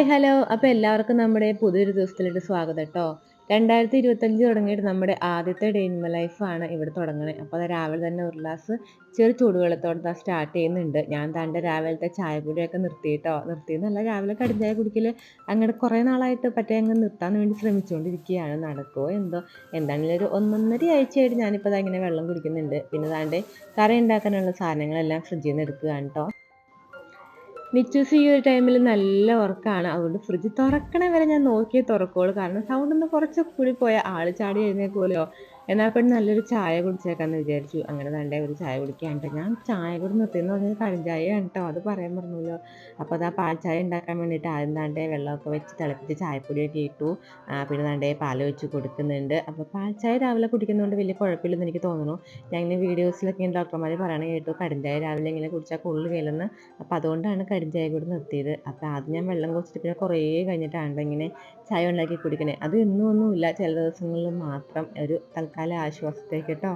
Hi hello അപ്പോൾ എല്ലാവർക്കും നമ്മുടെ പുതിയൊരു ദിവസത്തിലേക്ക് സ്വാഗതം കേട്ടോ രണ്ടായിരത്തി ഇരുപത്തഞ്ച് തുടങ്ങിയിട്ട് നമ്മുടെ ആദ്യത്തെ ഡേ ഇൻ മൈ ലൈഫാണ് ഇവിടെ തുടങ്ങുന്നത് അപ്പോൾ അത് രാവിലെ തന്നെ ഒരു ഗ്ലാസ് ചെറു ചൂടുവെള്ളത്തോടെ സ്റ്റാർട്ട് ചെയ്യുന്നുണ്ട്. ഞാൻ തന്റെ രാവിലത്തെ ചായ കുടിയൊക്കെ നിർത്തിയിട്ടോ നിർത്തിയെന്നല്ല രാവിലെ കടിഞ്ചായ കുടിക്കൽ അങ്ങനെ കുറേ നാളായിട്ട് പറ്റേ അങ്ങ് നിർത്താൻ വേണ്ടി ശ്രമിച്ചുകൊണ്ടിരിക്കുകയാണ് നടക്കുമോ എന്തോ? എന്താണെങ്കിലും ഒരു ഒന്നൊന്നര ആഴ്ചയായിട്ട് ഞാനിപ്പോൾ ഇങ്ങനെ വെള്ളം കുടിക്കുന്നുണ്ട്. പിന്നെ താണ്ട് കറി ഉണ്ടാക്കാനുള്ള സാധനങ്ങളെല്ലാം ഫ്രിഡ്ജിൽ നിന്ന് എടുക്കുകയാണ് കേട്ടോ നിച്ചൂസ് ഈ ഒരു ടൈമിൽ നല്ല ഉറക്കമാണ് അതുകൊണ്ട് ഫ്രിഡ്ജ് തുറക്കണ വരെ ഞാൻ നോക്കിയേ തുറക്കുള്ളൂ. കാരണം സൗണ്ട് ഒന്ന് കുറച്ച് കൂടി പോയാൽ ആൾ ചാടി എഴുന്നേക്കുമല്ലോ എന്നാൽ പിന്നെ നല്ലൊരു ചായ കുടിച്ചേക്കാന്ന് വിചാരിച്ചു. അങ്ങനെ തന്നെ ഒരു ചായ കുടിക്കാണ്ട്. ഞാൻ ചായ കൂടി നിർത്തിയെന്ന് പറഞ്ഞാൽ കടുംചായയാണ് കേട്ടോ അത് പറയാൻ പറഞ്ഞല്ലോ അപ്പോൾ അത് ആ പാൽ ചായ ഉണ്ടാക്കാൻ വേണ്ടിയിട്ട് ആദ്യം താണ്ടേ വെള്ളമൊക്കെ വെച്ച് തിളപ്പിച്ച് ചായപ്പൊടിയൊക്കെ ഇട്ടു. പിന്നെ താണ്ടേ പാൽ വെച്ച് കൊടുക്കുന്നുണ്ട്. അപ്പോൾ പാൽ ചായ രാവിലെ കുടിക്കുന്നതുകൊണ്ട് വലിയ കുഴപ്പമില്ലെന്ന് എനിക്ക് തോന്നുന്നു. ഞാൻ ഇങ്ങനെ വീഡിയോസിലൊക്കെ ഡോക്ടർമാർ പറയണ കേട്ടു. കടുംചായ രാവിലെ ഇങ്ങനെ കുടിച്ചാൽ കൂടുതൽ കയലുന്ന് അപ്പോൾ അതുകൊണ്ടാണ് കടുംചായ കൂടി നിർത്തിയത്. അപ്പോൾ ആദ്യം ഞാൻ വെള്ളം കുടിച്ചിട്ട് പിന്നെ കുറേ കഴിഞ്ഞിട്ടാണ് ഇങ്ങനെ ചായ ഉണ്ടാക്കി കുടിക്കണേ. അത് ഇന്നും ഒന്നുമില്ല. ചില ദിവസങ്ങളിൽ മാത്രം ഒരു തൽക്കാല ആശ്വാസത്തേക്ക് കേട്ടോ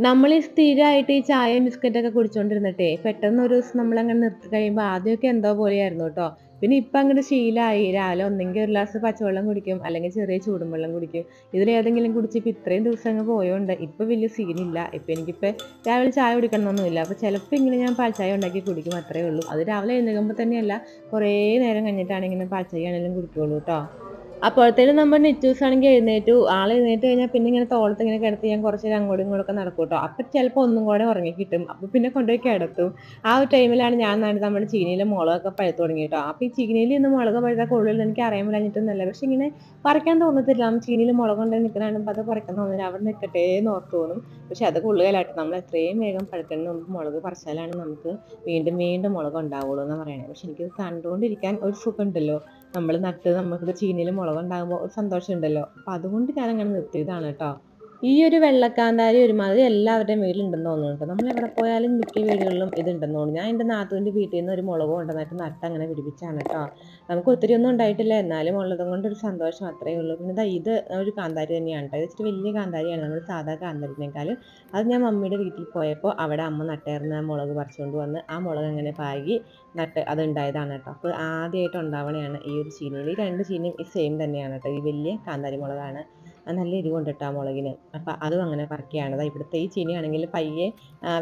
നമ്മൾ ഈ സ്ഥിരമായിട്ട് ഈ ചായയും ബിസ്ക്കറ്റൊക്കെ കുടിച്ചോണ്ടിരുന്നിട്ടേ പെട്ടെന്ന് ഒരു ദിവസം നമ്മൾ നമ്മളങ്ങനെ നിർത്തി കഴിയുമ്പോൾ ആദ്യമൊക്കെ എന്തോ പോലെയായിരുന്നു കേട്ടോ പിന്നെ ഇപ്പം അങ്ങോട്ട് ശീലമായി രാവിലെ ഒന്നെങ്കിൽ ഒരു ഗ്ലാസ് പച്ചവെള്ളം കുടിക്കും അല്ലെങ്കിൽ ചെറിയ ചൂടുവെള്ളം കുടിക്കും. ഇതിലേതെങ്കിലും കുടിച്ച് ഇപ്പം ഇത്രയും ദിവസം അങ്ങ് പോയോണ്ട് ഇപ്പം വലിയ സീനില്ല. ഇപ്പം എനിക്കിപ്പോൾ രാവിലെ ചായ കുടിക്കണമെന്നൊന്നുമില്ല അപ്പോൾ ചിലപ്പോൾ ഇങ്ങനെ ഞാൻ പാൽച്ചായ ഉണ്ടാക്കി കുടിക്കും അത്രേ ഉള്ളൂ അത് രാവിലെ എഴുന്നേൽക്കുമ്പോൾ തന്നെയല്ല കുറേ നേരം കഴിഞ്ഞിട്ടാണ് ഇങ്ങനെ പാൽച്ചായ ആണെങ്കിലും കുടിക്കുള്ളൂ കേട്ടോ അപ്പോഴത്തേനും നമ്മൾ നെറ്റൂസ് ആണെങ്കിൽ എഴുന്നേറ്റു. ആൾ എഴുന്നേറ്റ് കഴിഞ്ഞാൽ പിന്നെ ഇങ്ങനെ തോളത്ത് ഇങ്ങനെ കിടത്തി ഞാൻ കുറച്ച് നേരം അങ്ങോട്ടും ഇങ്ങോട്ടൊക്കെ നടക്കും കേട്ടോ. അപ്പം ചിലപ്പോൾ ഒന്നും കൂടെ ഉറങ്ങി കിട്ടും അപ്പം പിന്നെ കൊണ്ടുപോയി കിടത്തും. ആ ഒരു ടൈമിലാണ് ഞാൻ നമ്മുടെ ചീനിയിലെ മുളകൊക്കെ പഴുത്തു തുടങ്ങി കേട്ടോ. അപ്പം ഈ ചീനിയിൽ നിന്ന് മുളക് പഴുത്ത കൂടുതൽ എനിക്ക് അറിയാൻ പറ്റാഞ്ഞിട്ടൊന്നുമല്ല പക്ഷെ ഇങ്ങനെ പറിക്കാൻ തോന്നത്തില്ല. നമ്മൾ ചീനിയിൽ മുളക് കൊണ്ട് നിൽക്കണാണ് അത് പറിക്കാൻ തോന്നില്ല അവിടെ നിൽക്കട്ടെ എന്ന് ഓർത്ത് തോന്നും. പക്ഷെ അത് കൂടുതലായിട്ട് നമ്മൾ എത്രയും വേഗം പഴുക്കുന്നതിന് മുമ്പ് മുളക് പറിച്ചാലാണ് നമുക്ക് വീണ്ടും വീണ്ടും മുളക് ഉണ്ടാവുള്ളൂ എന്ന് പറയുന്നത് പക്ഷെ എനിക്ക് കണ്ടുകൊണ്ടിരിക്കാൻ ഒരു സുഖമുണ്ടല്ലോ നമ്മൾ നട്ട് നമുക്ക് ചീനിയിൽ മുളകുണ്ടാകുമ്പോൾ ഒരു സന്തോഷമുണ്ടല്ലോ. അപ്പം അതുകൊണ്ട് ഞാൻ അങ്ങനെ നിർത്തിയതാണ് കേട്ടോ. ഈ ഒരു വെള്ളക്കാന്താരി ഒരുമാതിരി എല്ലാവരുടെയും വീട്ടിലുണ്ടെന്ന് തോന്നുന്നുണ്ട്. നമ്മൾ എവിടെ പോയാലും മിക്ക വീടുകളിലും ഇതുണ്ടെന്ന് തോന്നുന്നു. ഞാൻ എന്റെ നാത്തുവിന്റെ വീട്ടിൽ നിന്ന് ഒരു മുളക് കൊണ്ടുവന്നിട്ട് നട്ട് അങ്ങനെ പിടിപ്പിച്ചാണ് കേട്ടോ. നമുക്ക് ഒത്തിരി ഒന്നും ഉണ്ടായിട്ടില്ല. എന്നാലും ഉള്ളതും കൊണ്ട് ഒരു സന്തോഷം അത്രയേ ഉള്ളൂ. പിന്നെ ഇത് ഒരു കാന്താരി തന്നെയാണ് കേട്ടോ. ഇത് വലിയ കാന്താരിയാണ്. നമ്മൾ സാധാ കാന്താരിനേക്കാളും. അത് ഞാൻ മമ്മിയുടെ വീട്ടിൽ പോയപ്പോൾ അവിടെ അമ്മ നട്ടേർന്ന മുളക് പറിച്ചുകൊണ്ട് വന്ന് ആ മുളക് അങ്ങനെ പാകി നട്ട് അത് ഉണ്ടായതാണ് കേട്ടോ. അപ്പോൾ ആദ്യമായിട്ട് ഉണ്ടാവണയാണ് ഈ ഒരു ചീനിയിൽ ഈ രണ്ട് ചീനിയും സെയിം തന്നെയാണ് കേട്ടോ. ഈ വലിയ കാന്താരി മുളകാണ്. നല്ല എരിവുണ്ട് കേട്ടോ മുളകിന്. അപ്പം അതും അങ്ങനെ പറിക്കുകയാണ് അതാ ഇവിടുത്തെ ഈ ചീനിയാണെങ്കിൽ പയ്യെ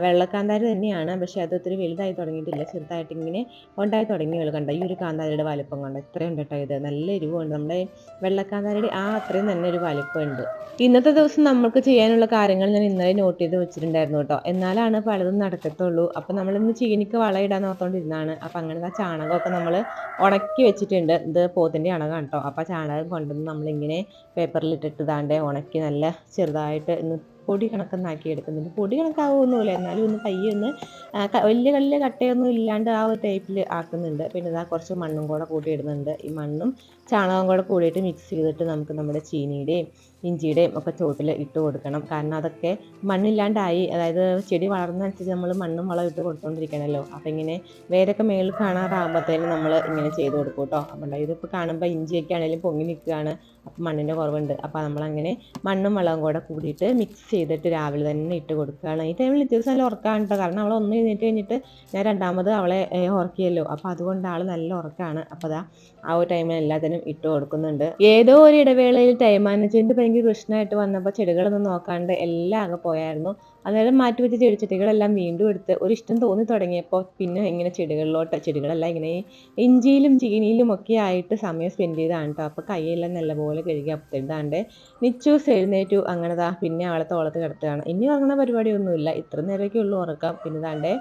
വെള്ളക്കാന്താരി തന്നെയാണ്. പക്ഷേ അത് ഒത്തിരി വലുതായി തുടങ്ങിയിട്ടില്ല. ചെറുതായിട്ട് ഇങ്ങനെ ഉണ്ടായി തുടങ്ങിയുള്ളൂ കണ്ട? ഈ ഒരു കാന്താരിയുടെ വലിപ്പം കണ്ട? ഇത്രയും കേട്ടോ ഇത്. നല്ല എരിവുണ്ട്. നമ്മുടെ വെള്ളക്കാന്താരിയുടെ ആ അത്രയും തന്നെ ഒരു വലിപ്പമുണ്ട്. ഇന്നത്തെ ദിവസം നമുക്ക് ചെയ്യാനുള്ള കാര്യങ്ങൾ ഞാൻ ഇന്നലെ നോട്ട് ചെയ്ത് വെച്ചിട്ടുണ്ടായിരുന്നു കേട്ടോ. എന്നാലാണ് പലതും നടക്കത്തുള്ളൂ. അപ്പം നമ്മളിന്ന് ചീനിക്ക് വളയിടാൻ ഓർത്തോണ്ടിരുന്നാണ് അപ്പം അങ്ങനെ ആ ചാണകമൊക്കെ നമ്മൾ ഉണക്കി വെച്ചിട്ടുണ്ട്. ഇത് പോത്തിന്റെ ചാണകം കേട്ടോ. അപ്പം ചാണകം കൊണ്ടുവന്ന് നമ്മളിങ്ങനെ പേപ്പറിലിട്ടിട്ട് ദാണ്ടെ ഉണക്കി നല്ല ചെറുതായിട്ട് ഇന്ന് പൊടി കണക്കെന്നാക്കി എടുക്കുന്നുണ്ട്. പൊടി കണക്കാവുമൊന്നുമില്ല എന്നാലും ഒന്ന് പയ്യെ ഒന്ന് വലിയ വലിയ കട്ടയൊന്നും ഇല്ലാണ്ട് ആ ഒരു ടൈപ്പിൽ ആക്കുന്നുണ്ട്. പിന്നെ ഇതാ കുറച്ച് മണ്ണും കൂടെ കൂട്ടിയിടുന്നുണ്ട്. ഈ മണ്ണും ചാണകം കൂടെ കൂടിയിട്ട് മിക്സ് ചെയ്തിട്ട് നമുക്ക് നമ്മുടെ ചീനിയുടെയും ഇഞ്ചിയുടെയും ഒക്കെ ചോട്ടിൽ ഇട്ട് കൊടുക്കണം. കാരണം അതൊക്കെ മണ്ണില്ലാണ്ടായി. അതായത് ചെടി വളർന്നനുസരിച്ച് നമ്മൾ മണ്ണും വളം ഇട്ട് കൊടുത്തുകൊണ്ടിരിക്കണമല്ലോ അപ്പം ഇങ്ങനെ വേരൊക്കെ മേളിൽ കാണാറാകുമ്പോഴത്തേനും നമ്മൾ ഇങ്ങനെ ചെയ്ത് കൊടുക്കും കേട്ടോ. അപ്പം ഇതിപ്പോൾ കാണുമ്പോൾ ഇഞ്ചിയൊക്കെ ആണെങ്കിലും പൊങ്ങി നിൽക്കുകയാണ്. അപ്പം മണ്ണിന്റെ കുറവുണ്ട്. അപ്പോൾ നമ്മളങ്ങനെ മണ്ണും വളവും കൂടെ കൂടിയിട്ട് മിക്സ് ചെയ്തിട്ട് രാവിലെ തന്നെ ഇട്ട് കൊടുക്കുകയാണ്. ഈ ടൈമിൽ ഇത്തിരി നല്ല ഉറക്കമാണ് കേട്ടോ കാരണം അവൾ ഒന്ന് എഴുന്നേറ്റ് കഴിഞ്ഞിട്ട് ഞാൻ രണ്ടാമത് അവളെ ഉറക്കിയല്ലോ. അപ്പോൾ അതുകൊണ്ട് ആൾ നല്ല ഉറക്കമാണ് അപ്പോൾ അതാ ആ ഒരു ടൈമിൽ എല്ലാത്തിനും ഇട്ട് കൊടുക്കുന്നുണ്ട്. ഏതോ ഒരു ഇടവേളയിൽ ടൈം മാനേജ്മെന്റ് ഭയങ്കര പ്രശ്നമായിട്ട് വന്നപ്പോൾ ചെടികളൊന്നും നോക്കാണ്ട് എല്ലാം അങ്ങ് പോയായിരുന്നു. അന്നേരം മാറ്റിവെച്ച ചെടിച്ചട്ടികളെല്ലാം വീണ്ടും എടുത്ത് ഒരു ഇഷ്ടം തോന്നി തുടങ്ങിയപ്പോൾ പിന്നെ ഇങ്ങനെ ചെടികളിലോട്ട് ചെടികളെല്ലാം ഇങ്ങനെ ഇഞ്ചിയിലും ചീനിയിലും ഒക്കെ ആയിട്ട് സമയം സ്പെൻഡ് ചെയ്താണ് കേട്ടോ അപ്പോൾ കൈയെല്ലാം നല്ലപോലെ കഴുകി അപ്പത്തിണ്ടാണ്ട് നിച്ചൂസ് എഴുന്നേറ്റു അങ്ങനെ പിന്നെ അവളെ തോളത്ത് കിടത്തുകയാണ്. ഇനി ഉറങ്ങുന്ന പരിപാടിയൊന്നുമില്ല. ഇത്ര നേരമൊക്കെ ഉള്ളൂ ഉറക്കം. പിന്നെ ദാണ്ടെ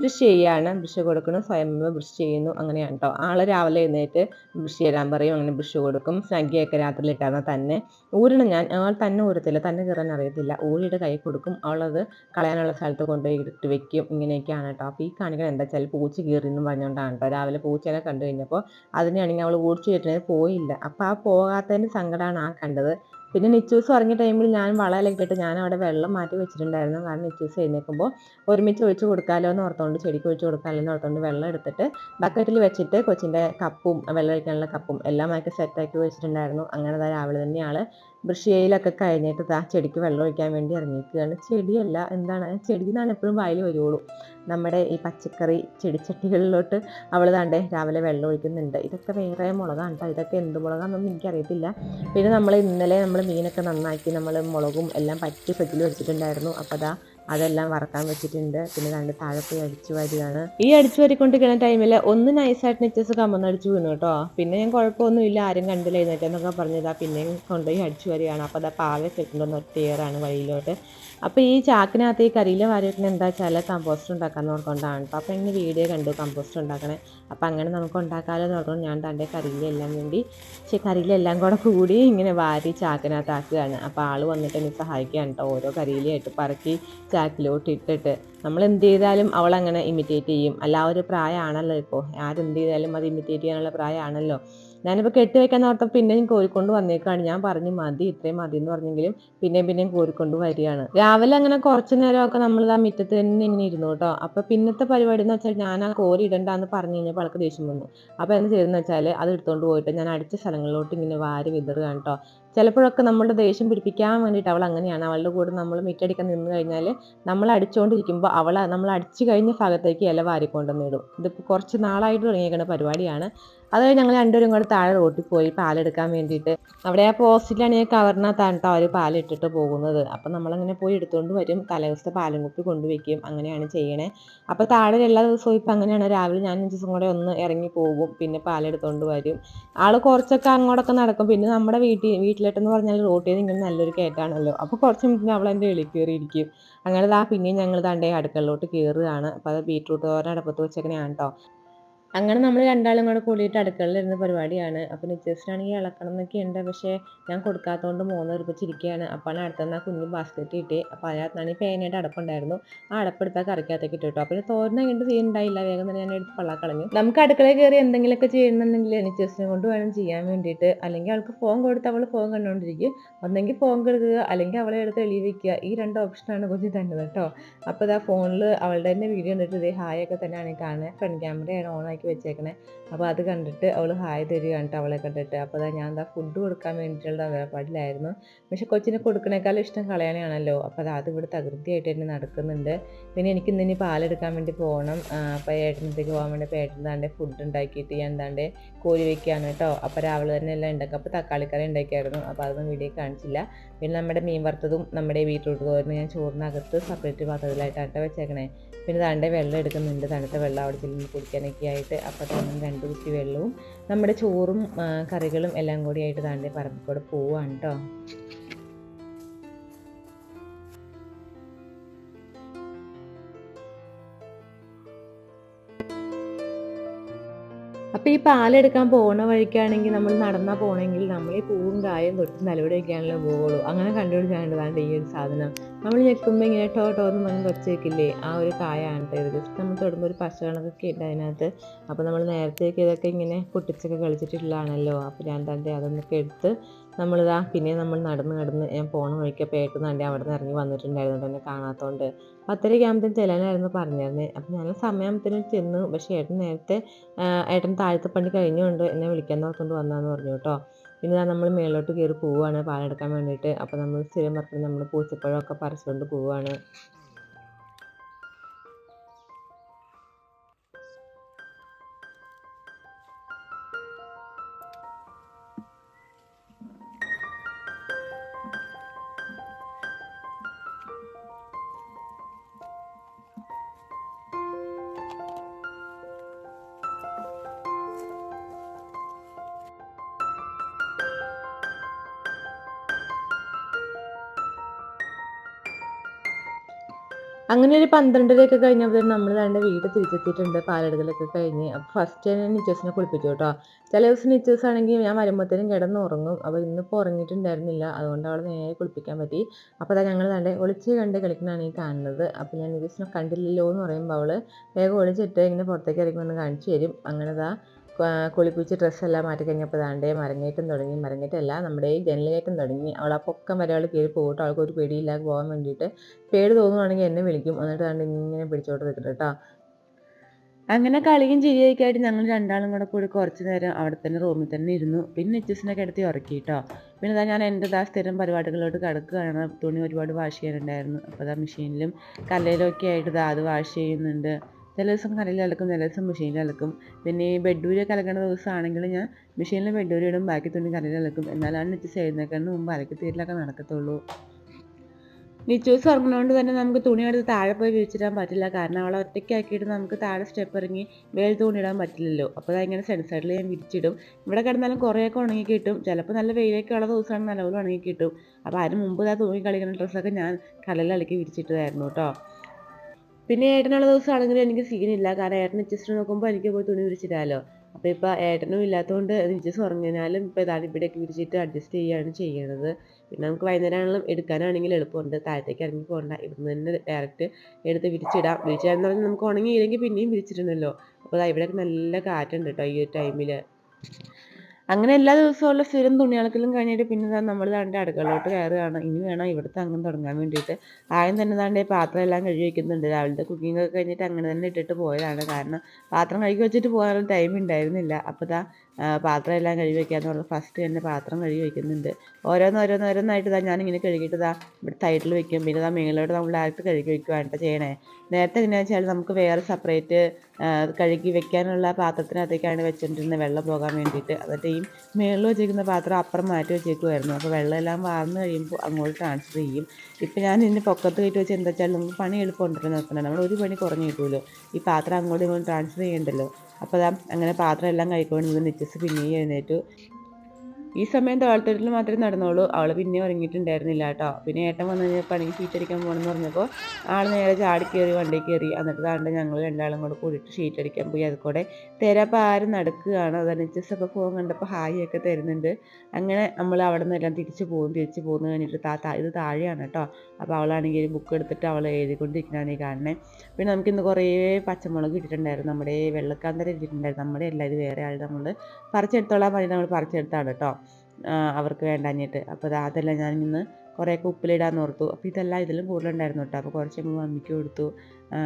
ബ്രഷ് ചെയ്യാണ്. ബ്രഷ് കൊടുക്കണം. സ്വയം ബ്രഷ് ചെയ്യുന്നു. അങ്ങനെയാണ് കേട്ടോ ആൾ രാവിലെ എഴുന്നേറ്റ് ബ്രഷ് ചെയ്യാൻ പറയും. അങ്ങനെ ബ്രഷ് കൊടുക്കും. സ്നഗ്ഗിയൊക്കെ രാത്രി ഇട്ടാൽ തന്നെ ഊരണം ഞാൻ. അവൾ തന്നെ ഊരത്തില്ല. തന്നെ കയറാൻ അറിയത്തില്ല. ഊരിയുടെ കൈ കൊടുക്കും. അവളത് കളയാനുള്ള സ്ഥലത്ത് കൊണ്ടുപോയി ഇട്ട് വെക്കും. ഇങ്ങനെയൊക്കെയാണ് കേട്ടോ അപ്പോൾ ഈ കാണിക്കണം എന്താ വെച്ചാൽ പൂച്ച കീറി എന്നും പറഞ്ഞുകൊണ്ടാണ് കേട്ടോ രാവിലെ പൂച്ചേനെ കണ്ടു കഴിഞ്ഞപ്പോൾ അതിനെയാണെങ്കിൽ അവൾ ഓടിച്ചു കയറ്റുന്നത് പോയില്ല. അപ്പോൾ ആ പോകാത്തതിന്റെ സങ്കടമാണ് ആ കണ്ടത്. പിന്നെ നിച്ചൂസ് ഉറങ്ങിയ ടൈമിൽ ഞാൻ വളയിലൊക്കെ ഇട്ടിട്ട് ഞാൻ അവിടെ വെള്ളം മാറ്റി വെച്ചിട്ടുണ്ടായിരുന്നു. കാരണം നിച്ചൂസ് എഴുന്നേൽക്കുമ്പോൾ ഒരുമിച്ച് ഒഴിച്ച് കൊടുക്കാമല്ലോ എന്ന് ഓർത്തുകൊണ്ട് ചെടിക്ക് ഒഴിച്ച് കൊടുക്കാമല്ലോ എന്ന് ഓർത്തുകൊണ്ട് വെള്ളം എടുത്തിട്ട് ബക്കറ്റിൽ വെച്ചിട്ട് കൊച്ചിന്റെ കപ്പും വെള്ളം ഒഴിക്കാനുള്ള കപ്പും എല്ലാം ആക്കി സെറ്റാക്കി വെച്ചിട്ടുണ്ടായിരുന്നു. അങ്ങനെ രാവിലെ തന്നെ ആൾ ബ്രഷ് കഴിഞ്ഞിട്ട് ആ ചെടിക്ക് വെള്ളം ഒഴിക്കാൻ വേണ്ടി ഇറങ്ങിയിരിക്കുകയാണ്. ചെടിയല്ല എന്താണ്? ചെടി എന്നാണ് എപ്പോഴും വായിൽ വരുള്ളൂ നമ്മുടെ ഈ പച്ചക്കറി ചെടിച്ചട്ടികളിലോട്ട് അവൾ താണ്ട് രാവിലെ വെള്ളം ഒഴിക്കുന്നുണ്ട്. ഇതൊക്കെ വേറെ മുളകാണ് കേട്ടോ ഇതൊക്കെ എന്ത് മുളകാണെന്നൊന്നും എനിക്കറിയത്തില്ല. പിന്നെ നമ്മൾ ഇന്നലെ നമ്മൾ മീനൊക്കെ നന്നാക്കി നമ്മൾ മുളകും എല്ലാം പറ്റി ഫ്രിഡ്ജിൽ വെച്ചിട്ടുണ്ടായിരുന്നു. അപ്പോൾ അതാ അതെല്ലാം വറക്കാൻ വെച്ചിട്ടുണ്ട്. പിന്നെ രണ്ട് താഴെ പോയി അടിച്ചു വരികയാണ് ഈ അടിച്ചു വരിക്കൊണ്ട് കിണ ടൈമിൽ ഒന്ന് നൈസായിട്ട് നെച്ചസ് കമ്മന്ന് അടിച്ചു വീണു കേട്ടോ. പിന്നെ ഞാൻ കുഴപ്പമൊന്നുമില്ല ആരും കണ്ടില്ല എഴുന്നേറ്റെന്നൊക്കെ പറഞ്ഞതാ. പിന്നെയും കൊണ്ടുപോയി അടിച്ചു വരികയാണ് അപ്പോൾ അതാ പാവ ഒറ്റ ഏറാണ് വഴിയിലോട്ട്. അപ്പോൾ ഈ ചാക്കിനകത്ത് ഈ കരിയില വാരിയിട്ട് എന്താ വെച്ചാൽ കമ്പോസ്റ്റ് ഉണ്ടാക്കാൻ നോക്കൊണ്ടാണ് കേട്ടോ അപ്പോൾ ഇങ്ങനെ വീഡിയോ കണ്ടു കമ്പോസ്റ്റ് ഉണ്ടാക്കണേ. അപ്പോൾ അങ്ങനെ നമുക്ക് ഉണ്ടാക്കാമല്ലോ പറഞ്ഞു ഞാൻ തന്റെ കരിയിലെല്ലാം വേണ്ടി പക്ഷേ കരിയിലെല്ലാം കൂടെ കൂടി ഇങ്ങനെ വാരി ചാക്കിനകത്താക്കുകയാണ്. അപ്പോൾ ആൾ വന്നിട്ട് എന്നെ സഹായിക്കുകയാണ് കേട്ടോ ഓരോ കരിയിലായിട്ട് പറക്കി ചാക്കിലോട്ട് ഇട്ടിട്ട് നമ്മൾ എന്ത് ചെയ്താലും അവൾ അങ്ങനെ ഇമിറ്റേറ്റ് ചെയ്യും. അല്ല ആ ഒരു പ്രായമാണല്ലോ ഇപ്പോൾ ആരെന്ത് ചെയ്താലും അത് ഇമിറ്റേറ്റ് ചെയ്യാനുള്ള പ്രായമാണല്ലോ ഞാനിപ്പോൾ കെട്ടിവെക്കാൻ ഓർത്തപ്പോൾ പിന്നെയും കോരിക്കൊണ്ട് വന്നേക്കാണ്. ഞാൻ പറഞ്ഞു മതി ഇത്രയും മതി എന്ന് പറഞ്ഞെങ്കിലും പിന്നെയും പിന്നെയും കോരിക്കൊണ്ട് വരികയാണ്. രാവിലെ അങ്ങനെ കുറച്ച് നേരമൊക്കെ നമ്മൾ ആ മുറ്റത്ത് തന്നെ ഇങ്ങനെ ഇരുന്നു കേട്ടോ. അപ്പോൾ പിന്നത്തെ പരിപാടി എന്ന് വെച്ചാൽ ഞാൻ ആ കോരി ഇടണ്ടെന്ന് പറഞ്ഞു കഴിഞ്ഞപ്പോൾ ആൾക്ക് ദേഷ്യം വന്നു. അപ്പോൾ എന്ത് ചെയ്തെന്ന് വെച്ചാൽ അത് എടുത്തുകൊണ്ട് പോയിട്ട് ഞാൻ അടിച്ച സ്ഥലങ്ങളിലോട്ട് ഇങ്ങനെ വാരി വിതറുകയാണ് കേട്ടോ. ചിലപ്പോഴൊക്കെ നമ്മളുടെ ദേഷ്യം പിടിപ്പിക്കാൻ വേണ്ടിയിട്ട് അവൾ അങ്ങനെയാണ്. അവളുടെ കൂടെ നമ്മൾ മിറ്റടിക്കാൻ നിന്ന് കഴിഞ്ഞാൽ നമ്മൾ അടിച്ചുകൊണ്ടിരിക്കുമ്പോൾ അവൾ നമ്മൾ അടിച്ചു കഴിഞ്ഞ ഭാഗത്തേക്ക് ഇല വാരിക്കൊണ്ടുവന്ന് ഇടും. ഇതിപ്പോൾ കുറച്ച് നാളായിട്ട് തുടങ്ങിയേക്കുന്ന പരിപാടിയാണ്. അത് ഞങ്ങൾ രണ്ടുപേരും കൂടെ താഴെ റോട്ടിൽ പോയി പാലെടുക്കാൻ വേണ്ടിയിട്ട്. അവിടെ ആ പോസ്റ്റിലാണ് ഈ കവറിനകത്താണ് കേട്ടോ അവർ പാലിട്ടിട്ട് പോകുന്നത്. അപ്പം നമ്മളങ്ങനെ പോയി എടുത്തുകൊണ്ട് വരും. തലേദിവസത്തെ പാലും കുപ്പി കൊണ്ടുവയ്ക്കും അങ്ങനെയാണ് ചെയ്യണേ. അപ്പോൾ താഴെ എല്ലാ ദിവസവും ഇപ്പം അങ്ങനെയാണ്. രാവിലെ ഞാൻ അഞ്ച് ദിവസം കൂടെ ഒന്ന് ഇറങ്ങി പോകും. പിന്നെ പാലെടുത്തുകൊണ്ട് വരും. ആൾ കുറച്ചൊക്കെ അങ്ങോട്ടൊക്കെ നടക്കും. പിന്നെ നമ്മുടെ വീട്ടിൽ വീട്ടിലിട്ടെന്ന് പറഞ്ഞാൽ റോട്ടിൽ നിന്ന് ഇങ്ങനെ നല്ലൊരു കയറ്റാണല്ലോ അപ്പോൾ കുറച്ച് മിനിറ്റിന് അവൾ എന്റെ വെളിയിൽ കയറിയിരിക്കും അങ്ങനെ ദാ പിന്നെയും ഞങ്ങൾ തണ്ടേ അടുക്കളയിലോട്ട് കയറുകയാണ് അപ്പോൾ അത് ബീട്രൂട്ട് തോരൻ അടുപ്പത്ത് വെച്ചങ്ങനെയാണ് കേട്ടോ അങ്ങനെ നമ്മൾ രണ്ടാളും കൂടെ കൂടിയിട്ട് അടുക്കളയിലിരുന്ന പരിപാടിയാണ്. അപ്പോൾ നിച്ചേഴ്സിനാണെങ്കിൽ ഇളക്കണം എന്നൊക്കെ ഉണ്ട് പക്ഷേ ഞാൻ കൊടുക്കാത്തതുകൊണ്ട് മൂന്ന് വെറുപ്പിച്ചിരിക്കുകയാണ് അപ്പോൾ അടുത്തുനിന്ന് ആ കുഞ്ഞ് ബാസ്ക്കറ്റ് കിട്ടി അപ്പോൾ അതിനകത്താണ് ഈ പേനയുടെ അടപ്പുണ്ടായിരുന്നു. ആ അടപ്പെടുത്താൽ കറിക്കകത്തേക്ക് ഇട്ടു കേട്ടോ അപ്പോൾ തോരന സീൻ ചെയ്യുന്നുണ്ടായില്ല വേഗം തന്നെ ഞാൻ എടുത്ത് പള്ള കളഞ്ഞു. നമുക്ക് അടുക്കളയിൽ കയറി എന്തെങ്കിലുമൊക്കെ ചെയ്യണമെന്നുണ്ടെങ്കിൽ നിച്ചേഴ്സിനെ കൊണ്ട് വേണം ചെയ്യാൻ വേണ്ടിയിട്ട്. അല്ലെങ്കിൽ അവൾക്ക് ഫോൺ കൊടുത്ത് അവൾ ഫോൺ കണ്ടുകൊണ്ടിരിക്കും ഒന്നെങ്കിൽ ഫോൺ കെടുക്കുക. അല്ലെങ്കിൽ അവളെ എടുത്ത് എഴുതി വെക്കുക. ഈ രണ്ട് ഓപ്ഷനാണ് കുഞ്ഞ് തന്നത് കേട്ടോ. അപ്പോൾ ഇതാ ഫോണിൽ അവളുടെ തന്നെ വീഡിയോ കണ്ടിട്ട് ഇതേ ഹായ് ഒക്കെ തന്നെയാണ് കാണുന്നത് ഫ്രണ്ട് ക്യാമറയാണ് ഓൺ ആക്കി വെച്ചേക്കണേ. അപ്പോൾ അത് കണ്ടിട്ട് അവൾ ഹായ് തരികയാണ് അവളെ കണ്ടിട്ട്. അപ്പോൾ അതാ ഞാൻ എന്താ ഫുഡ് കൊടുക്കാൻ വേണ്ടിയിട്ടുള്ള വേർപാടിലായിരുന്നു പക്ഷെ കൊച്ചിനെ കൊടുക്കണേക്കാളും ഇഷ്ടം കളയാനാണല്ലോ അപ്പോൾ അത് ഇവിടെ തകൃതിയായിട്ട് തന്നെ നടക്കുന്നുണ്ട്. പിന്നെ എനിക്ക് ഇന്നിനി പാലെടുക്കാൻ വേണ്ടി പോകണം അപ്പോൾ ഏട്ടനത്തേക്ക് പോകാൻ വേണ്ടി അപ്പോൾ ഏട്ടൻ ഫുഡ് ഉണ്ടാക്കിയിട്ട് ഞാൻ എന്താണ്ട് കോരി വയ്ക്കുകയാണ് കേട്ടോ. അപ്പോൾ രാവിലെ തന്നെ എല്ലാം ഉണ്ടാക്കും. അപ്പോൾ തക്കാളിക്കറി ഉണ്ടാക്കിയായിരുന്നു. അപ്പോൾ അതൊന്നും വീഡിയോ കാണിച്ചില്ല. പിന്നെ നമ്മുടെ മീൻ വറുത്തതും നമ്മുടെ ബീട്രൂട്ട് തോരുന്നു ഞാൻ ചോറിനകത്ത് സെപ്പറേറ്റ് പാത്രത്തിലായിട്ടാണ് വെച്ചേക്കണേ. പിന്നെ താണ്ടെ വെള്ളം എടുക്കുന്നുണ്ട്. തണുത്ത വെള്ളം അവിടെ ചെല്ലുമ്പോൾ കുടിക്കാനൊക്കെ ആയിട്ട് അപ്പോൾ രണ്ട് കുപ്പി വെള്ളവും നമ്മുടെ ചോറും കറികളും എല്ലാം കൂടി ആയിട്ട് താണ്ടെ പറമ്പിക്കൂടെ പോവാണ് കേട്ടോ അപ്പോൾ ഈ പാലെടുക്കാൻ പോകുന്ന വഴിക്കാണെങ്കിൽ നമ്മൾ നടന്നാൽ പോകണമെങ്കിൽ നമ്മൾ ഈ പൂവും കായും തൊട്ട് നിലവിടെയൊക്കെയാണല്ലോ പോകുള്ളൂ അങ്ങനെ കണ്ടുപിടിച്ചാണ്ടതാണ്ട് ഈ ഒരു സാധനം. നമ്മൾ ഞെക്കുമ്പോൾ ഇങ്ങനെ ടോ ടോ എന്ന് പറഞ്ഞ് വെച്ചേക്കില്ലേ ആ ഒരു കായാണ് ഇത്. നമ്മൾ തൊടുമ്പോൾ ഒരു പശ കണക്കൊക്കെ ഉണ്ട് അതിനകത്ത് അപ്പോൾ നമ്മൾ നേരത്തേക്ക് ഇതൊക്കെ ഇങ്ങനെ പൊട്ടിച്ചൊക്കെ കളിച്ചിട്ടുള്ളതാണല്ലോ. അപ്പോൾ ഞാൻ തന്റെ അതൊന്നൊക്കെ എടുത്ത് നമ്മളിതാ പിന്നെ നമ്മൾ നടന്ന് നടന്ന് ഞാൻ പോണ വഴിക്ക് പേട്ടെന്ന് കണ്ടി അവിടെ നിന്ന് ഇറങ്ങി വന്നിട്ടുണ്ടായിരുന്നു എന്നെ കാണാത്തതുകൊണ്ട് പത്തരയ്ക്കാകുമ്പത്തേനും ചെല്ലാനായിരുന്നു പറഞ്ഞിരുന്നത് അപ്പം ഞാൻ സമയത്തിന് ചെന്നു. പക്ഷേ ഏട്ടൻ നേരത്തെ ഏട്ടൻ താഴത്തെ പണി കഴിഞ്ഞുകൊണ്ട് എന്നെ വിളിക്കാൻ നോക്കൊണ്ട് വന്നാന്ന് പറഞ്ഞു കേട്ടോ. പിന്നെ നമ്മൾ മേളിലോട്ട് കയറി പോവുകയാണ് പാലെടുക്കാൻ വേണ്ടിയിട്ട്. അപ്പോൾ നമ്മൾ സ്ഥിരം പറഞ്ഞ് നമ്മൾ പൂച്ചപ്പഴമൊക്കെ പറിച്ചുകൊണ്ട് പോവുകയാണ് അങ്ങനെ ഒരു പന്ത്രണ്ടരയൊക്കെ കഴിഞ്ഞപ്പോൾ നമ്മൾ രണ്ട് വീട് തിരിച്ചെത്തിയിട്ടുണ്ട്. പാലെടുക്കലൊക്കെ കഴിഞ്ഞ്. അപ്പോൾ ഫസ്റ്റ് ഞാൻ നിച്ചേഴ്സിനെ കുളിപ്പിച്ചു കേട്ടോ. ചില ദിവസം നിച്ചേഴ്സ് ആണെങ്കിൽ ഞാൻ വരുമ്പോഴത്തേനും കിടന്നുറങ്ങും. അപ്പോൾ ഇന്നിപ്പോൾ ഉറങ്ങിയിട്ടുണ്ടായിരുന്നില്ല. അതുകൊണ്ട് അവളെ നേരെ കുളിപ്പിക്കാൻ പറ്റി. അപ്പോൾ അതാ ഞങ്ങൾ നല്ല ഒളിച്ച് കണ്ട് കളിക്കുന്നതാണ് ഈ കാണുന്നത്. അപ്പോൾ ഞാൻ നിച്ചേഴ്സിനെ കണ്ടില്ലല്ലോ എന്ന് പറയുമ്പോൾ അവൾ വേഗം ഒളിച്ചിട്ട് ഇങ്ങനെ പുറത്തേക്ക് ഇറങ്ങി കാണിച്ചു തരും. അങ്ങനെ കുളിപ്പിച്ച് ഡ്രസ്സെല്ലാം മാറ്റി കഴിഞ്ഞപ്പോൾ ദാണ്ടേ മരങ്ങേറ്റം തുടങ്ങി മരങ്ങേറ്റമല്ല നമ്മുടെ ഈ ജനലേറ്റം തുടങ്ങി. അവൾ ആ പൊക്കം വരെ അവൾ കയറി പോകട്ടെ അവൾക്ക് ഒരു പേടിയില്ലാതെ പോകാൻ വേണ്ടിയിട്ട് പേടി തോന്നുവാണെങ്കിൽ എന്നെ വിളിക്കും. എന്നിട്ട് ദാണ്ട് ഇങ്ങനെ പിടിച്ചോട്ട് നിൽക്കട്ടെ കേട്ടോ. അങ്ങനെ കളിയും ചിരിയൊക്കെ ആയിട്ട് ഞങ്ങൾ രണ്ടാളും കൂടെ കൂടി കുറച്ച് നേരം അവിടെ തന്നെ റൂമിൽ തന്നെ ഇരുന്നു. പിന്നെ നെച്ചൂസിനെ കിടത്തി ഉറക്കി കേട്ടോ. പിന്നെ ഇതാ ഞാൻ എന്റെ ദാ സ്ഥിരം പരിപാടികളോട്ട് കിടക്കുകയാണ്. തുണി ഒരുപാട് വാഷ് ചെയ്യാനുണ്ടായിരുന്നു. അപ്പോൾ അതാ മെഷീനിലും കല്ലയിലൊക്കെ ആയിട്ട് ദാ അത് വാഷ് ചെയ്യുന്നുണ്ട്. ചില ദിവസം കല്ലിൽ അലക്കും ചില ദിവസം മെഷീനിൽ അലക്കും. പിന്നെ ഈ ബെഡൂരി അലക്കേണ്ട ദിവസമാണെങ്കിൽ ഞാൻ മെഷീനിൽ ബെഡൂരി ഇടും ബാക്കി തുണി കല്ലിൽ അലക്കും. എന്നാലാണ് നെച്ചൂസ് എഴുന്നേക്കുന്നതിന് മുമ്പ് അലക്കി തീരലൊക്കെ നടക്കത്തുള്ളൂ. നിച്ചൂസ് ഉറങ്ങുന്നതുകൊണ്ട് തന്നെ നമുക്ക് തുണി എടുത്ത് താഴെ പോയി വിരിച്ചിടാൻ പറ്റില്ല. കാരണം അവളെ ഒറ്റയ്ക്കാക്കിയിട്ട് നമുക്ക് താഴെ സ്റ്റെപ്പ് ഇറങ്ങി വേൽ തുണിയിടാൻ പറ്റില്ലല്ലോ. അപ്പോൾ അതിങ്ങനെ സെൻസൈഡിൽ ഞാൻ വിരിച്ചിടും. ഇവിടെ കിടന്നാലും കുറേയൊക്കെ ഉണങ്ങി കിട്ടും. ചിലപ്പോൾ നല്ല വെയിലൊക്കെ ഉള്ള ദിവസമാണ് നല്ലപോലെ ഉണങ്ങി കിട്ടും. അപ്പോൾ അതിന് മുമ്പ് ആ തൂങ്ങി കളിക്കുന്ന ഡ്രസ്സൊക്കെ ഞാൻ കല്ലിൽ അലക്കി വിരിച്ചിട്ടതായിരുന്നു കേട്ടോ. പിന്നെ ഏട്ടനുള്ള ദിവസമാണെങ്കിലും എനിക്ക് സീനില്ല കാരണം ഏട്ടൻ ഇച്ചിട്ട് നോക്കുമ്പോൾ എനിക്ക് പോയി തുണി വിരിച്ചിടാമല്ലോ അപ്പോൾ ഇപ്പോൾ ഏട്ടനും ഇല്ലാത്തതുകൊണ്ട് നിജസ് ഉറങ്ങിയാലും ഇപ്പോൾ ഇതാണ് ഇവിടെയൊക്കെ വിരിച്ചിട്ട് അഡ്ജസ്റ്റ് ചെയ്യുകയാണ് ചെയ്യണത്. പിന്നെ നമുക്ക് വൈകുന്നേരം എടുക്കാനാണെങ്കിൽ എളുപ്പമുണ്ട്. താഴത്തേക്ക് ഇറങ്ങി പോകണ്ട. ഇവിടുന്ന് തന്നെ ഡയറക്റ്റ് എടുത്ത് വിരിച്ചിടാം. വിരിച്ചിടാന്ന് പറഞ്ഞാൽ നമുക്ക് ഉണങ്ങിയില്ലെങ്കിൽ പിന്നെയും വിരിച്ചിട്ടുണ്ടല്ലോ അപ്പോൾ ഇവിടെ നല്ല കാറ്റുണ്ട് കേട്ടോ ഈ ഒരു ടൈമിൽ അങ്ങനെ എല്ലാ ദിവസവും സ്ഥിരം തുണി അലക്കലും കഴിഞ്ഞിട്ട് പിന്നെ നമ്മൾ ദാണ്ട് അടുക്കളോട്ട് കയറുകയാണ്. ഇനി വേണം ഇവിടുത്തെ അങ്ങനെ തുടങ്ങാൻ വേണ്ടിയിട്ട്. ആദ്യം തന്നെ ദാണ്ട് പാത്രം എല്ലാം കഴുകി വെക്കുന്നുണ്ട്. രാവിലത്തെ കുക്കിംഗ് ഒക്കെ കഴിഞ്ഞിട്ട് അങ്ങനെ തന്നെ ഇട്ടിട്ട് പോയതാണ്. കാരണം പാത്രം കഴുകി വെച്ചിട്ട് പോകാനുള്ള ടൈം ഉണ്ടായിരുന്നില്ല. അപ്പോൾ ദാ പാത്രം എല്ലാം കഴുകി വയ്ക്കാന്ന് പറഞ്ഞു ഫസ്റ്റ് തന്നെ പാത്രം കഴുകി വയ്ക്കുന്നുണ്ട് ഓരോന്ന് ഓരോന്ന് ഓരോന്നായിട്ട് ഇതാ ഞാനിങ്ങനെ കഴുകിയിട്ട് ഇതാ ഇവിടെ സൈഡിൽ വെക്കും. പിന്നെ ഇതാ മേളിലോട്ട് നമ്മൾ ഡയറക്റ്റ് കഴുകി വെക്കുവാണ് ചെയ്യണേ. നേരത്തെ എങ്ങനെയാണെന്ന് വെച്ചാൽ നമുക്ക് വേറെ സെപ്പറേറ്റ് കഴുകി വെക്കാനുള്ള പാത്രത്തിനകത്തേക്കാണ് വെച്ചിട്ടിരുന്നത് വെള്ളം പോകാൻ വേണ്ടിയിട്ട്. എന്നിട്ട് ഈ മേളിൽ വെച്ചിരിക്കുന്ന പാത്രം അപ്പുറം മാറ്റി വെച്ചേക്കുമായിരുന്നു അപ്പോൾ വെള്ളമെല്ലാം വാർന്നു കഴിയുമ്പോൾ അങ്ങോട്ട് ട്രാൻസ്ഫർ ചെയ്യും. ഇപ്പം ഞാൻ ഇതിന്റെ പൊക്കത്ത് കയറ്റി വെച്ച് എന്താ വെച്ചാൽ നമുക്ക് പണി എളുപ്പമുണ്ടല്ലോ നോക്കണം. നമ്മൾ ഒരു പണി കുറഞ്ഞു കിട്ടുമല്ലോ ഈ പാത്രം അങ്ങോട്ടും ഇങ്ങോട്ടും ട്രാൻസ്ഫർ ചെയ്യണ്ടല്ലോ. അപ്പോൾ അങ്ങനെ പാത്രം എല്ലാം കഴിക്കൊണ്ട് നിത്യസ് പിന്നെയും എഴുന്നേറ്റു. ഈ സമയം തോളത്തൊട്ടിൽ മാത്രമേ നടന്നുള്ളൂ. അവൾ പിന്നെ ഉറങ്ങിയിട്ടുണ്ടായിരുന്നില്ല കേട്ടോ. പിന്നെ ഏട്ടൻ വന്നു കഴിഞ്ഞാൽ പണിക്ക് ഷീറ്റടിക്കാൻ പോകണമെന്ന് പറഞ്ഞപ്പോൾ ആൾ നേരെ ചാടി കയറി വണ്ടി കയറി എന്നിട്ട് താണ്ട് ഞങ്ങൾ രണ്ടാളും കൂടെ കൂടിയിട്ട് ഷീറ്റടിക്കാൻ പോയി. അതുകൂടെ തരാപ്പോൾ ആരും നടക്കുകയാണ്. അതനുസരിച്ചൊക്കെ ഫോൺ കണ്ടപ്പോൾ ഹായ് ഒക്കെ തരുന്നുണ്ട്. അങ്ങനെ നമ്മൾ അവിടെ നിന്നെല്ലാം തിരിച്ചു പോകും തിരിച്ചു പോകുന്ന കഴിഞ്ഞിട്ട് താ ഇത് താഴെയാണ് കേട്ടോ. അപ്പോൾ അവളാണെങ്കിൽ ബുക്ക് എടുത്തിട്ട് അവൾ എഴുതിക്കൊണ്ടിരിക്കണതാണ് ഈ കാണണേ പിന്നെ നമുക്കിന്ന് കുറേ പച്ചമുളക് ഇട്ടിട്ടുണ്ടായിരുന്നു. നമ്മുടെ വെള്ളക്കാന്തര ഇട്ടിട്ടുണ്ടായിരുന്നു. നമ്മുടെ ഇത് വേറെ ആൾ നമ്മൾ പറിച്ചെടുത്തോളാൻ പറഞ്ഞ് നമ്മൾ പറിച്ചെടുത്താണ് കേട്ടോ. അവർക്ക് വേണ്ടാഞ്ഞിട്ട്. അപ്പോൾ അതെല്ലാം ഞാൻ ഇന്ന് കുറേയൊക്കെ ഉപ്പിലിടാൻ ഓർത്തു. അപ്പോൾ ഇതെല്ലാം ഇതിലും കൂടുതലുണ്ടായിരുന്നു കേട്ടോ അപ്പോൾ കുറച്ച് കുറച്ചങ്ങ് മമ്മിക്ക് കൊടുത്തു.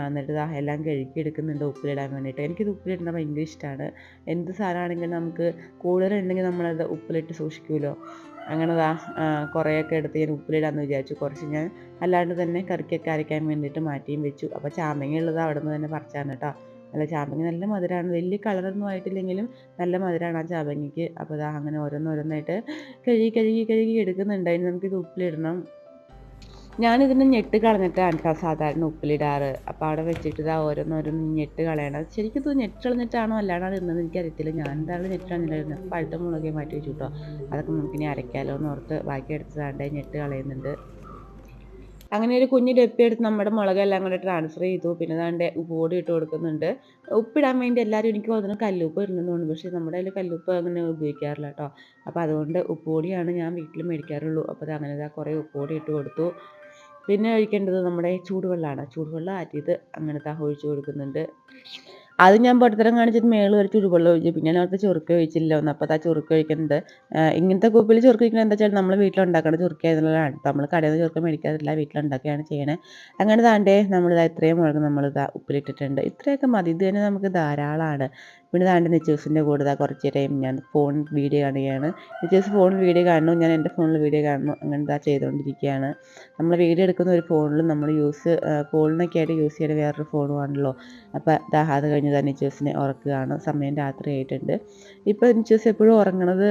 എന്നിട്ട് ഇതാ എല്ലാം കഴുകി എടുക്കുന്നുണ്ട് ഉപ്പിലിടാൻ വേണ്ടിയിട്ട് എനിക്കിത് ഉപ്പിലിടുന്നത് ഭയങ്കര ഇഷ്ടമാണ് എന്ത് സാധനമാണെങ്കിലും നമുക്ക് കൂടുതലുണ്ടെങ്കിൽ നമ്മളത് ഉപ്പിലിട്ട് സൂക്ഷിക്കുമല്ലോ അങ്ങനെ ദാ കുറേയൊക്കെ എടുത്ത് ഞാൻ ഉപ്പിലിടാമെന്ന് വിചാരിച്ചു. കുറച്ച് ഞാൻ അല്ലാണ്ട് തന്നെ കറിക്കൊക്കെ അരയ്ക്കാൻ വേണ്ടിയിട്ട് മാറ്റിയും വെച്ചു. അപ്പോൾ ചാമ്പങ്ങ ഉള്ളത് അവിടെ നിന്ന് തന്നെ പറിച്ചാണ് കേട്ടോ നല്ല ചാമ്പങ്ങ നല്ല മധുരമാണ് വലിയ കളറൊന്നും ആയിട്ടില്ലെങ്കിലും നല്ല മധുരമാണ് ആ ചാമ്പങ്ങയ്ക്ക് അപ്പോൾ ഇതാ അങ്ങനെ ഓരോന്നോരോന്നായിട്ട് കഴുകി കഴുകി കഴുകി എടുക്കുന്നുണ്ട്. അതിന് നമുക്കിത് ഉപ്പിലിടണം. ഞാനിതിന് ഞെട്ട് കളഞ്ഞിട്ടാണ് സാധാരണ ഉപ്പിലിടാറ്. അപ്പോൾ അവിടെ വെച്ചിട്ട് ഇതാ ഓരോന്നോരോന്ന് ഞെട്ട് കളയണം. ശരിക്കും ഇത് ഞെട്ട് കളഞ്ഞിട്ടാണോ അല്ലാണ്ടാണ് ഇരുന്നത് എനിക്കറിയത്തില്ല. ഞാൻ എന്തായാലും ഞെട്ട് കളഞ്ഞിട്ടായിരുന്നത് പഴുത്ത മുളകെ മാറ്റി വെച്ചു കേട്ടോ അതൊക്കെ നമുക്കിനി അരയ്ക്കാമല്ലോ എന്ന് ഓർത്ത് ബാക്കി എടുത്തതാണ്ട് ഞെട്ട് കളയുന്നുണ്ട്. അങ്ങനെ ഒരു കുഞ്ഞ് ഡപ്പി എടുത്ത് നമ്മുടെ മുളകെല്ലാം കൂടെ ട്രാൻസ്ഫർ ചെയ്തു. പിന്നെ ദാണ്ട് ഉപ്പോടി ഇട്ട് കൊടുക്കുന്നുണ്ട്. ഉപ്പിടാൻ വേണ്ടി എല്ലാവരും എനിക്ക് തോന്നുന്നു കല്ലുപ്പ് ഇടുന്നതുകൊണ്ട് പക്ഷേ നമ്മുടെ കയ്യിൽ കല്ലുപ്പ് അങ്ങനെ ഉപയോഗിക്കാറില്ല കേട്ടോ അപ്പോൾ അതുകൊണ്ട് ഉപ്പോടിയാണ് ഞാൻ വീട്ടിൽ മേടിക്കാറുള്ളൂ. അപ്പോൾ അത് അങ്ങനെ കുറേ ഉപ്പോടി ഇട്ട് കൊടുത്തു. പിന്നെ ഒഴിക്കേണ്ടത് നമ്മുടെ ചൂടുവെള്ളമാണ് ചൂടുവെള്ളം ആറ്റിയത് അങ്ങനത്തെ ഒഴിച്ച് കൊടുക്കുന്നുണ്ട്. അത് ഞാൻ പൊട്ടത്തരം കാണിച്ചിട്ട് മേളിൽ ഒരു ചുടുവെള്ളം ഒഴിച്ചു. പിന്നെ അവിടുത്തെ ചുരുക്ക ഒഴിച്ചില്ല ഒന്ന് അപ്പോൾ ആ ചുരുക്ക കഴിക്കുന്നത്. ഇങ്ങനത്തെ കുപ്പിയിൽ ചുരുക്ക ഒഴിക്കുന്നത് എന്താ വെച്ചാൽ നമ്മൾ വീട്ടിലുണ്ടാക്കുന്ന ചുരുക്ക ആയതുള്ളതാണ് നമ്മൾ കടയിൽ നിന്ന് ചുരുക്ക മേടിക്കാറില്ല വീട്ടിലുണ്ടാക്കുകയാണ് ചെയ്യണേ. അങ്ങനെ താണ്ടേ നമ്മളിതാ ഇത്രയും മുളക് നമ്മളിതാ ഉപ്പിലിട്ടിട്ടുണ്ട്. ഇത്രയൊക്കെ മതി. ഇത് തന്നെ നമുക്ക് ധാരാളമാണ് പിന്നെ താണ്ട് നിച്ചൂസിന്റെ കൂടെ കുറച്ച് ടൈം ഞാൻ ഫോൺ വീഡിയോ കാണുകയാണ്. നിച്ചൂസ് ഫോണിൽ വീഡിയോ കാണുന്നു ഞാൻ എന്റെ ഫോണിൽ വീഡിയോ കാണുന്നു അങ്ങനെ ഇതാ ചെയ്തുകൊണ്ടിരിക്കുകയാണ്. നമ്മൾ വീഡിയോ എടുക്കുന്ന ഒരു ഫോണിലും നമ്മൾ യൂസ് കോളിനൊക്കെ ആയിട്ട് യൂസ് ചെയ്യുന്ന വേറൊരു ഫോണുമാണല്ലോ. അപ്പോൾ ദാ അത് കഴിഞ്ഞ് തന്നെ നിച്ചൂസിനെ ഉറക്കുകയാണ്. സമയം രാത്രി ആയിട്ടുണ്ട്. ഇപ്പോൾ നിച്ചൂസ് എപ്പോഴും ഉറങ്ങണത്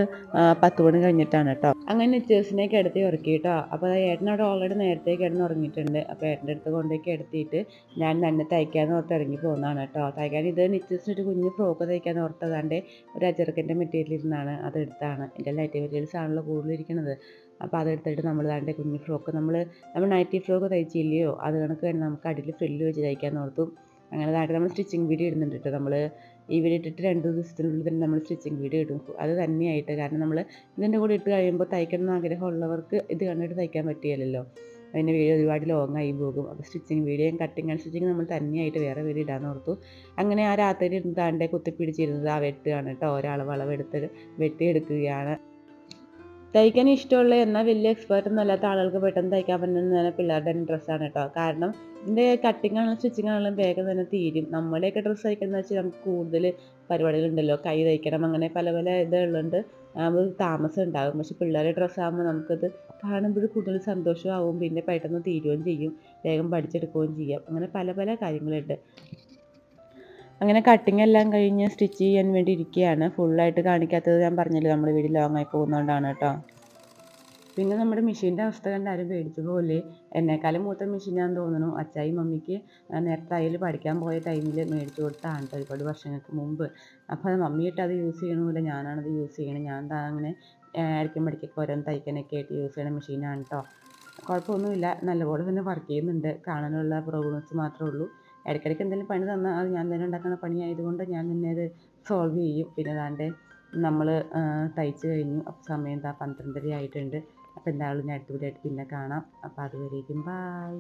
പത്ത് മണി കഴിഞ്ഞിട്ടാണ് കേട്ടോ. അങ്ങനെ നിച്ചൂസിനെ കിടത്തി ഉറക്കി കേട്ടോ അപ്പോൾ ഏട്ടൻ അവിടെ ഓൾറെഡി നേരത്തെ കിടന്ന് ഉറങ്ങിയിട്ടുണ്ട്. അപ്പോൾ ഏട്ടന്റെ അടുത്ത് കൊണ്ടേക്ക് എടുത്തിട്ട് ഞാൻ തന്നെ തയ്ക്കാമെന്ന് ഓർത്ത് ഇറങ്ങി പോകുന്നതാണ് കേട്ടോ. തയ്ക്കാൻ ഇത് നിച്ചൂസിന് ഒരു കുഞ്ഞ് ഫ്രോക്ക് തയ്ക്കാൻ ഓർത്തതാണ്ട് ഒരു അജർക്കിന്റെ മെറ്റീരിയൽ ഇരുന്നാണ് അതെടുത്താണ്. എന്റെ ലൈറ്റ് മെറ്റീരിയൽസ് ആണല്ലോ കൂടുതലിരിക്കുന്നത് അപ്പോൾ അതെടുത്തിട്ട് നമ്മൾ താണ്ട് കുഞ്ഞു ഫ്രോക്ക് നമ്മൾ നമ്മൾ നൈറ്റി ഫ്രോക്ക് തയ്ച്ചില്ലയോ? അത് കണക്ക് വേണം നമുക്ക് അടിയിൽ ഫ്രില്ല് വെച്ച് തയ്ക്കാൻ ഓർത്തു. അങ്ങനെ താണ്ട് നമ്മൾ സ്റ്റിച്ചിങ് വീഡിയോ ഇടുന്നുണ്ട് കേട്ടോ നമ്മൾ. ഈ വീഡിയോ ഇട്ടിട്ട് രണ്ട് ദിവസത്തിനുള്ളിൽ തന്നെ നമ്മൾ സ്റ്റിച്ചിങ് വീഡിയോ ഇടും. അത് തന്നെയായിട്ട് കാരണം നമ്മൾ ഇതിന്റെ കൂടെ ഇട്ട് കഴിയുമ്പോൾ തയ്ക്കണം എന്ന് ആഗ്രഹമുള്ളവർക്ക് ഇത് കണ്ടിട്ട് തയ്ക്കാൻ പറ്റിയല്ലോ അതിന്റെ വീഡിയോ ഒരുപാട് ലോങ് ആയി പോകും. അപ്പോൾ സ്റ്റിച്ചിങ് വീഡിയോയും കട്ടിങ് ആൻഡ് സ്റ്റിച്ചിങ് നമ്മൾ തന്നെയായിട്ട് വേറെ വീഡിയോ ഇടാൻ ഓർത്തു. അങ്ങനെ ആ രാത്രി താണ്ടെ കുത്തിപ്പിടിച്ചിരുന്നത് ആ വെട്ടുകയാണ് കേട്ടോ. ഒരാൾ വളവെടുത്ത് വെട്ടിയെടുക്കുകയാണ്. തയ്ക്കാൻ ഇഷ്ടമുള്ള എന്നാൽ വലിയ എക്സ്പേർട്ട് ഒന്നും അല്ലാത്ത ആളുകൾക്ക് പെട്ടെന്ന് തയ്ക്കാൻ പറ്റുന്ന പിള്ളേരുടെ ഡ്രസ്സാണ് കേട്ടോ. കാരണം ഇതിന്റെ കട്ടിങ് ആണെങ്കിലും സ്റ്റിച്ചിങ് ആണെങ്കിലും വേഗം തന്നെ തീരും. നമ്മുടെയൊക്കെ ഡ്രസ്സ് തയ്ക്കുന്നത് വെച്ചാൽ നമുക്ക് കൂടുതൽ പരിപാടികളുണ്ടല്ലോ. കൈ തയ്ക്കണം അങ്ങനെ പല പല ഇതുകളുണ്ട്. നമുക്ക് താമസം ഉണ്ടാകും പക്ഷെ പിള്ളേരുടെ ഡ്രസ്സാകുമ്പോൾ നമുക്കത് കാണുമ്പോൾ കൂടുതൽ സന്തോഷമാവും. പിന്നെ പെട്ടെന്ന് തീരുകയും ചെയ്യും. വേഗം പഠിച്ചെടുക്കുകയും ചെയ്യാം. അങ്ങനെ പല പല കാര്യങ്ങളുണ്ട്. അങ്ങനെ കട്ടിങ് എല്ലാം കഴിഞ്ഞ് സ്റ്റിച്ച് ചെയ്യാൻ വേണ്ടി ഇരിക്കുകയാണ്. ഫുള്ളായിട്ട് കാണിക്കാത്തത് ഞാൻ പറഞ്ഞില്ല? നമ്മുടെ വീട് ലോങ്ങായി പോകുന്നതുകൊണ്ടാണ് കേട്ടോ. പിന്നെ നമ്മുടെ മെഷീന്റെ അവസ്ഥ കണ്ട് ആരും പേടിച്ചു പോലെ എന്നെക്കാളും മൂത്ത മെഷീനാന്ന് തോന്നുന്നു. അച്ചായി മമ്മിക്ക് നേരത്തെ തയ്യൽ പഠിക്കാൻ പോയ ടൈമിൽ മേടിച്ചു കൊടുത്തതാണ് കേട്ടോ ഒരുപാട് വർഷങ്ങൾക്ക് മുമ്പ്. അപ്പോൾ മമ്മിയിട്ട് അത് യൂസ് ചെയ്യണമില്ല ഞാനാണത് യൂസ് ചെയ്യണത് ഞാൻ ദാ അങ്ങനെ ഇടയ്ക്കും പഠിക്കൊക്കെ ഓരോന്ന് തയ്ക്കാനൊക്കെ ആയിട്ട് യൂസ് ചെയ്യണ മെഷീനാണ് കേട്ടോ കുഴപ്പമൊന്നുമില്ല നല്ലപോലെ തന്നെ വർക്ക് ചെയ്യുന്നുണ്ട്. കാണാനുള്ള പ്രോബ്ലംസ് മാത്രമേ ഉള്ളൂ. ഇടയ്ക്കിടയ്ക്ക് എന്തെങ്കിലും പണി തന്നാൽ അത് ഞാൻ തന്നെ ഉണ്ടാക്കുന്ന പണിയായതുകൊണ്ട് ഞാൻ തന്നെ അത് സോൾവ് ചെയ്യും. പിന്നെ ദാണ്ടെ നമ്മൾ തയ്ച്ച് കഴിഞ്ഞു. സമയം എന്താ പന്ത്രണ്ടര ആയിട്ടുണ്ട്. അപ്പോൾ എന്തായാലും ഞാൻ അടുത്ത വീഡിയോ ആയിട്ട് പിന്നെ കാണാം. അപ്പോൾ അതുവരേക്കും ബായ്